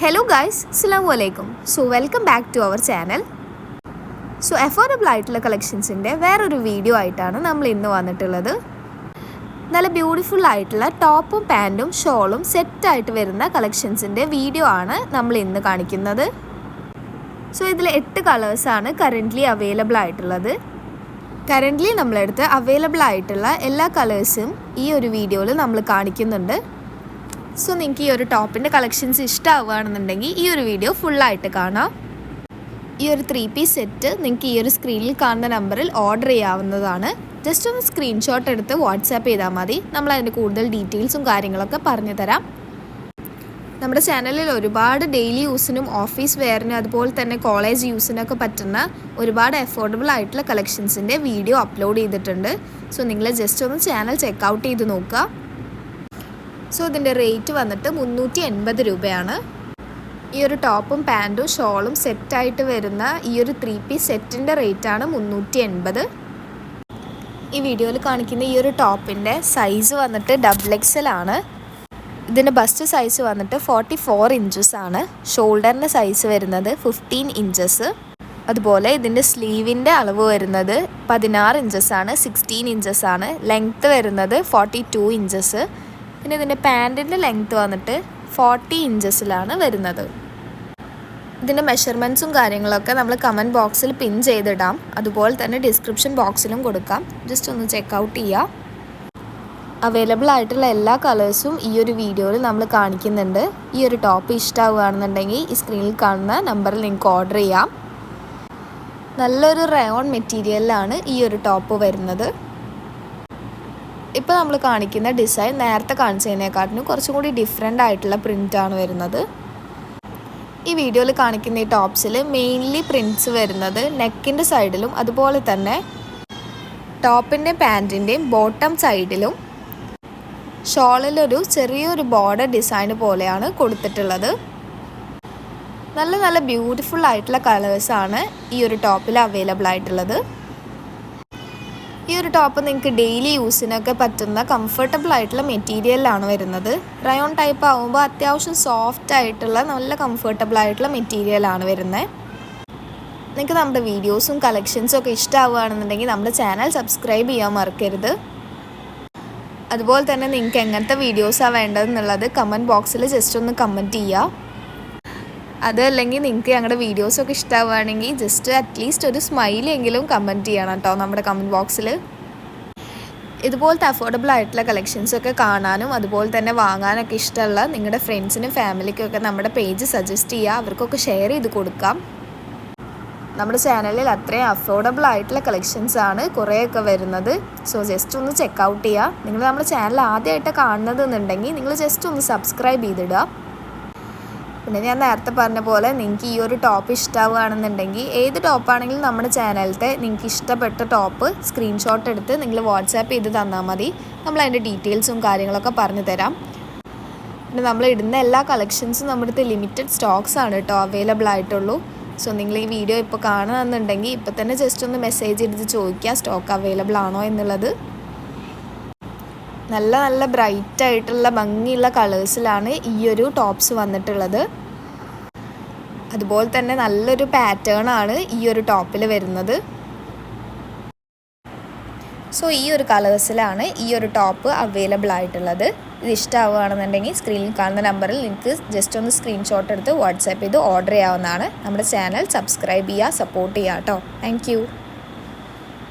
Hello guys അസ്സാം വലൈക്കും so welcome back to our channel so affordable ആയിട്ടുള്ള കളക്ഷൻസിന്റെ വേറൊരു വീഡിയോ ആയിട്ടാണ് നമ്മൾ ഇന്ന് വന്നിട്ടുള്ളത്. നല്ല ബ്യൂട്ടിഫുൾ ആയിട്ടുള്ള ടോപ്പും പാന്റും ഷോളും സെറ്റായിട്ട് വരുന്ന കളക്ഷൻസിന്റെ വീഡിയോ ആണ് നമ്മൾ ഇന്ന് കാണിക്കുന്നത്. സോ ഇതിൽ എട്ട് കളേഴ്സാണ് കറന്റ്ലി അവൈലബിൾ ആയിട്ടുള്ളത്. കറന്റ്ലി നമ്മളെടുത്ത് അവൈലബിൾ ആയിട്ടുള്ള എല്ലാ കളേഴ്സും ഈ ഒരു വീഡിയോയിൽ നമ്മൾ കാണിക്കുന്നുണ്ട്. സോ നിങ്ങൾക്ക് ഈ ഒരു ടോപ്പിന്റെ കളക്ഷൻസ് ഇഷ്ടമാവുകയാണെന്നുണ്ടെങ്കിൽ ഈ ഒരു വീഡിയോ ഫുള്ളായിട്ട് കാണാം. ഈ ഒരു ത്രീ പീസ് സെറ്റ് നിങ്ങൾക്ക് ഈ ഒരു സ്ക്രീനിൽ കാണുന്ന നമ്പറിൽ ഓർഡർ ചെയ്യാവുന്നതാണ്. ജസ്റ്റ് ഒന്ന് സ്ക്രീൻഷോട്ട് എടുത്ത് വാട്സാപ്പ് ചെയ്താൽ മതി. നമ്മൾ അതിന്റെ കൂടുതൽ ഡീറ്റെയിൽസും കാര്യങ്ങളൊക്കെ പറഞ്ഞു തരാം. നമ്മുടെ ചാനലിൽ ഒരുപാട് ഡെയിലി യൂസിനും ഓഫീസ് വെയറിനും അതുപോലെ തന്നെ കോളേജ് യൂസിനൊക്കെ പറ്റുന്ന ഒരുപാട് അഫോർഡബിൾ ആയിട്ടുള്ള കളക്ഷൻസിന്റെ വീഡിയോ അപ്ലോഡ് ചെയ്തിട്ടുണ്ട്. സോ നിങ്ങൾ ജസ്റ്റ് ഒന്ന് ചാനൽ ചെക്കൗട്ട് ചെയ്ത് നോക്കുക. സോ ഇതിന്റെ റേറ്റ് വന്നിട്ട് മുന്നൂറ്റി എൺപത് രൂപയാണ്. ഈ ഒരു ടോപ്പും പാന്റും ഷോളും സെറ്റായിട്ട് വരുന്ന ഈ ഒരു ത്രീ പീസ് സെറ്റിന്റെ റേറ്റാണ് മുന്നൂറ്റി എൺപത് ഈ വീഡിയോയിൽ കാണിക്കുന്ന ഈ ഒരു ടോപ്പിന്റെ സൈസ് വന്നിട്ട് ഡബിൾ എക്സൽ ആണ്. ഇതിന്റെ ബസ്റ്റ് സൈസ് വന്നിട്ട് ഫോർട്ടി ഫോർ ഇഞ്ചസ് ആണ്. ഷോൾഡറിന്റെ സൈസ് വരുന്നത് ഫിഫ്റ്റീൻ ഇഞ്ചസ് അതുപോലെ ഇതിന്റെ സ്ലീവിന്റെ അളവ് വരുന്നത് പതിനാറ് ഇഞ്ചസ് ആണ് സിക്സ്റ്റീൻ ഇഞ്ചസ് ആണ്. ലെങ്ത്ത് വരുന്നത് ഫോർട്ടി ടു ഇഞ്ചസ് പിന്നെ ഇതിന്റെ പാന്റിന്റെ ലെങ്ത്ത് വന്നിട്ട് ഫോർട്ടി ഇഞ്ചസിലാണ് വരുന്നത്. ഇതിന്റെ മെഷർമെന്റ്സും കാര്യങ്ങളൊക്കെ നമ്മൾ കമന്റ് ബോക്സിൽ പിൻ ചെയ്തിടാം. അതുപോലെ തന്നെ ഡിസ്ക്രിപ്ഷൻ ബോക്സിലും കൊടുക്കാം. ജസ്റ്റ് ഒന്ന് ചെക്ക് ഔട്ട് ചെയ്യുക അവൈലബിൾ ആയിട്ടുള്ള എല്ലാ കളേഴ്സും ഈ ഒരു വീഡിയോയിൽ നമ്മൾ കാണിക്കുന്നുണ്ട്. ഈ ഒരു ടോപ്പ് ഇഷ്ടമാവുകയാണെന്നുണ്ടെങ്കിൽ ഈ സ്ക്രീനിൽ കാണുന്ന നമ്പറിൽ നിങ്ങൾക്ക് ഓർഡർ ചെയ്യാം. നല്ലൊരു റയോൺ മെറ്റീരിയലിലാണ് ഈ ഒരു ടോപ്പ് വരുന്നത്. ഇപ്പോൾ നമ്മൾ കാണിക്കുന്ന ഡിസൈൻ നേരത്തെ കാണിച്ചതിനെക്കാട്ടിനും കുറച്ചും കൂടി ഡിഫറെന്റ് ആയിട്ടുള്ള പ്രിന്റാണ് വരുന്നത്. ഈ വീഡിയോയിൽ കാണിക്കുന്ന ഈ ടോപ്സിൽ മെയിൻലി പ്രിന്റ്സ് വരുന്നത് നെക്കിന്റെ സൈഡിലും അതുപോലെ തന്നെ ടോപ്പിന്റെയും പാന്റിന്റെയും ബോട്ടം സൈഡിലും ഷോളിലൊരു ചെറിയൊരു ബോർഡർ ഡിസൈൻ പോലെയാണ് കൊടുത്തിട്ടുള്ളത്. നല്ല നല്ല ബ്യൂട്ടിഫുൾ ആയിട്ടുള്ള കളേഴ്സാണ് ഈ ഒരു ടോപ്പിൽ അവൈലബിൾ ആയിട്ടുള്ളത്. ഈ ഒരു ടോപ്പ് നിങ്ങൾക്ക് ഡെയിലി യൂസിനൊക്കെ പറ്റുന്ന കംഫർട്ടബിൾ ആയിട്ടുള്ള മെറ്റീരിയലാണ് വരുന്നത്. റയോൺ ടൈപ്പ് ആകുമ്പോൾ അത്യാവശ്യം സോഫ്റ്റ് ആയിട്ടുള്ള നല്ല കംഫർട്ടബിൾ ആയിട്ടുള്ള മെറ്റീരിയലാണ് വരുന്നത് നിങ്ങൾക്ക് നമ്മുടെ വീഡിയോസും കളക്ഷൻസും ഒക്കെ ഇഷ്ടമാവുകയാണെന്നുണ്ടെങ്കിൽ നമ്മുടെ ചാനൽ സബ്സ്ക്രൈബ് ചെയ്യാൻ മറക്കരുത്. അതുപോലെ തന്നെ നിങ്ങൾക്ക് എങ്ങനത്തെ വീഡിയോസാണ് വേണ്ടതെന്നുള്ളത് കമന്റ് ബോക്സിൽ ജസ്റ്റ് ഒന്ന് കമന്റ് ചെയ്യുക അതല്ലെങ്കിൽ നിങ്ങൾക്ക് ഞങ്ങളുടെ വീഡിയോസൊക്കെ ഇഷ്ടമാവുകയാണെങ്കിൽ ജസ്റ്റ് അറ്റ്ലീസ്റ്റ് ഒരു സ്മൈലെങ്കിലും കമന്റ് ചെയ്യണം കേട്ടോ നമ്മുടെ കമന്റ് ബോക്സിൽ ഇതുപോലത്തെ അഫോർഡബിൾ ആയിട്ടുള്ള കളക്ഷൻസൊക്കെ കാണാനും അതുപോലെ തന്നെ വാങ്ങാനൊക്കെ ഇഷ്ടമുള്ള നിങ്ങളുടെ ഫ്രണ്ട്സിനും ഫാമിലിക്കും ഒക്കെ നമ്മുടെ പേജ് സജസ്റ്റ് ചെയ്യുക അവർക്കൊക്കെ ഷെയർ ചെയ്ത് കൊടുക്കാം. നമ്മുടെ ചാനലിൽ അത്രയും അഫോർഡബിൾ ആയിട്ടുള്ള കളക്ഷൻസ് ആണ് കുറേയൊക്കെ വരുന്നത്. സോ ജസ്റ്റ് ഒന്ന് ചെക്കൗട്ട് ചെയ്യുക. നിങ്ങൾ നമ്മുടെ ചാനൽ ആദ്യമായിട്ട് കാണുന്നത് എന്നുണ്ടെങ്കിൽ നിങ്ങൾ ജസ്റ്റ് ഒന്ന് സബ്സ്ക്രൈബ് ചെയ്തിടുക. പിന്നെ ഞാൻ നേരത്തെ പറഞ്ഞ പോലെ നിങ്ങൾക്ക് ഈ ഒരു ടോപ്പ് ഇഷ്ടമാവുകയാണെന്നുണ്ടെങ്കിൽ ഏത് ടോപ്പാണെങ്കിലും നമ്മുടെ ചാനലിലത്തെ നിങ്ങൾക്ക് ഇഷ്ടപ്പെട്ട ടോപ്പ് സ്ക്രീൻഷോട്ട് എടുത്ത് നിങ്ങൾ വാട്സാപ്പ് ചെയ്ത് തന്നാൽ മതി. നമ്മൾ അതിന്റെ ഡീറ്റെയിൽസും കാര്യങ്ങളൊക്കെ പറഞ്ഞു തരാം. പിന്നെ നമ്മൾ ഇടുന്ന എല്ലാ കളക്ഷൻസും നമ്മുടെ ലിമിറ്റഡ് സ്റ്റോക്സ് ആണ് കേട്ടോ അവൈലബിൾ ആയിട്ടുള്ളൂ. സോ നിങ്ങൾ ഈ വീഡിയോ ഇപ്പോൾ കാണുകയെന്നുണ്ടെങ്കിൽ ഇപ്പോൾ തന്നെ ജസ്റ്റ് ഒന്ന് മെസ്സേജ് എടുത്ത് ചോദിക്കുക സ്റ്റോക്ക് അവൈലബിൾ ആണോ എന്നുള്ളത്. നല്ല നല്ല ബ്രൈറ്റ് ആയിട്ടുള്ള ഭംഗിയുള്ള കളേഴ്സിലാണ് ഈ ഒരു ടോപ്സ് വന്നിട്ടുള്ളത്. അതുപോലെ തന്നെ നല്ലൊരു പാറ്റേൺ ആണ് ഈ ഒരു ടോപ്പിൽ വരുന്നത്. സോ ഈ ഒരു കളേഴ്സിലാണ് ഈ ഒരു ടോപ്പ് അവൈലബിൾ ആയിട്ടുള്ളത്. ഇത് ഇഷ്ടമാവുകയാണെന്നുണ്ടെങ്കിൽ സ്ക്രീനിൽ കാണുന്ന നമ്പറിൽ നിങ്ങൾക്ക് ജസ്റ്റ് ഒന്ന് സ്ക്രീൻഷോട്ട് എടുത്ത് വാട്സാപ്പ് ചെയ്ത് ഓർഡർ ചെയ്യാവുന്നതാണ്. നമ്മുടെ ചാനൽ സബ്സ്ക്രൈബ് ചെയ്യുക സപ്പോർട്ട് ചെയ്യുക കേട്ടോ താങ്ക്